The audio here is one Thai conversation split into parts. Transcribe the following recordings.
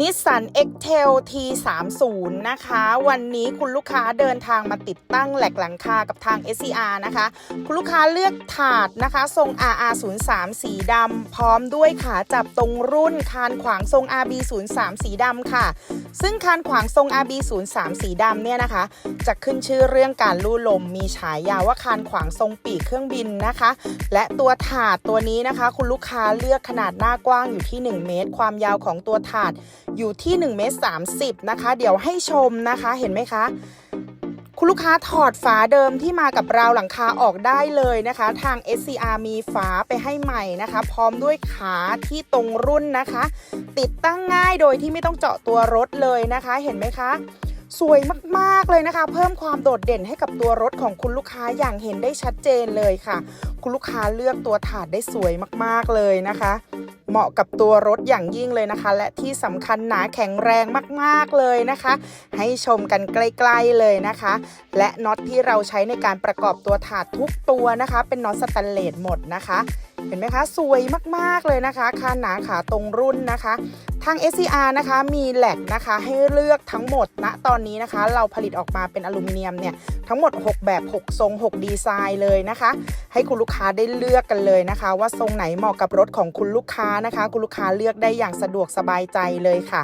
นิสสัน X-Trail T30 นะคะ วันนี้คุณลูกค้าเดินทางมาติดตั้งแหลกหลังคากับทาง SCR นะคะ คุณลูกค้าเลือกถาดนะคะ ทรง RR03 สีดำพร้อมด้วยขาจับตรงรุ่นคานขวางทรง RB03 สีดำค่ะ ซึ่งคานขวางทรง RB03 สีดำเนี่ยนะคะ จะขึ้นชื่อเรื่องการลู่ลมมีฉายาว่าคานขวางทรงปีกเครื่องบินนะคะ และตัวถาดตัวนี้นะคะ คุณลูกค้าเลือกขนาดหน้ากว้างอยู่ที่ 1 เมตร ความยาวของตัวถาดอยู่ที่1เมตร30นะคะ เดี๋ยวให้ชมนะคะเห็นไหมคะ คุณลูกค้าถอดฝาเดิมที่มากับราวหลังคาออกได้เลยนะคะ ทาง SCR มีฝาไปให้ใหม่นะคะ พร้อมด้วยขาที่ตรงรุ่นนะคะ ติดตั้งง่ายโดยที่ไม่ต้องเจาะตัวรถเลยนะคะ เห็นไหมคะสวยมากๆเลยนะคะ เพิ่มความโดดเด่นให้กับตัวรถของคุณลูกค้าอย่างเห็นได้ชัดเจนเลยค่ะ คุณลูกค้าเลือกตัวถาดได้สวยมากๆเลยนะคะ เหมาะกับตัวรถอย่างยิ่งเลยนะคะ และที่สำคัญหนาแข็งแรงมากๆเลยนะคะ ให้ชมกันใกล้ๆเลยนะคะ และน็อตที่เราใช้ในการประกอบตัวถาดทุกตัวนะคะ เป็นน็อตสแตนเลสหมดนะคะ เห็นไหมคะ สวยมากๆเลยนะคะคานหนาขาตรงรุ่นนะคะ ทาง SCR นะคะมีแหลกนะคะให้เลือกทั้งหมดณตอนนี้นะคะ เราผลิตออกมาเป็นอลูมิเนียมเนี่ยทั้งหมด 6 แบบ 6 ทรง 6 ดีไซน์เลยนะคะ ให้คุณลูกค้าได้เลือกกันเลยนะคะ ว่าทรงไหนเหมาะกับรถของคุณลูกค้านะคะ คุณลูกค้าเลือกได้อย่างสะดวกสบายใจเลยค่ะ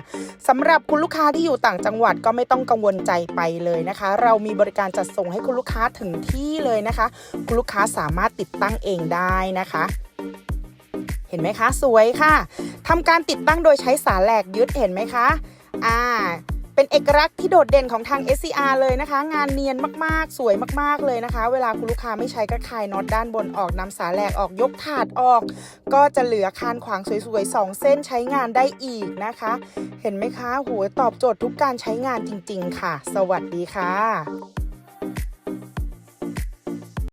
สำหรับคุณลูกค้าที่อยู่ต่างจังหวัดก็ไม่ต้องกังวลใจไปเลยนะคะ เรามีบริการจัดส่งให้คุณลูกค้าถึงที่เลยนะคะ คุณลูกค้าสามารถติดตั้งเองได้นะคะ เห็นไหมคะ สวยค่ะ ทำการติดตั้งโดยใช้สายแหลกยึดเห็นไหมคะอ่าเป็นเอกลักษณ์ที่โดดเด่นของทาง SCR เลยนะคะ งานเนียนมากๆ สวยมากๆเลยนะคะ เวลาคุณลูกค้าไม่ใช้ก็คลายน็อตด้านบนออกนำสายแหลกออกยกถาดออก ก็จะเหลือคานขวางสวยๆ 2 เส้นใช้งานได้อีกนะคะ เห็นไหมคะโหตอบโจทย์ทุกการใช้งานจริง ๆ ค่ะ สวัสดีค่ะ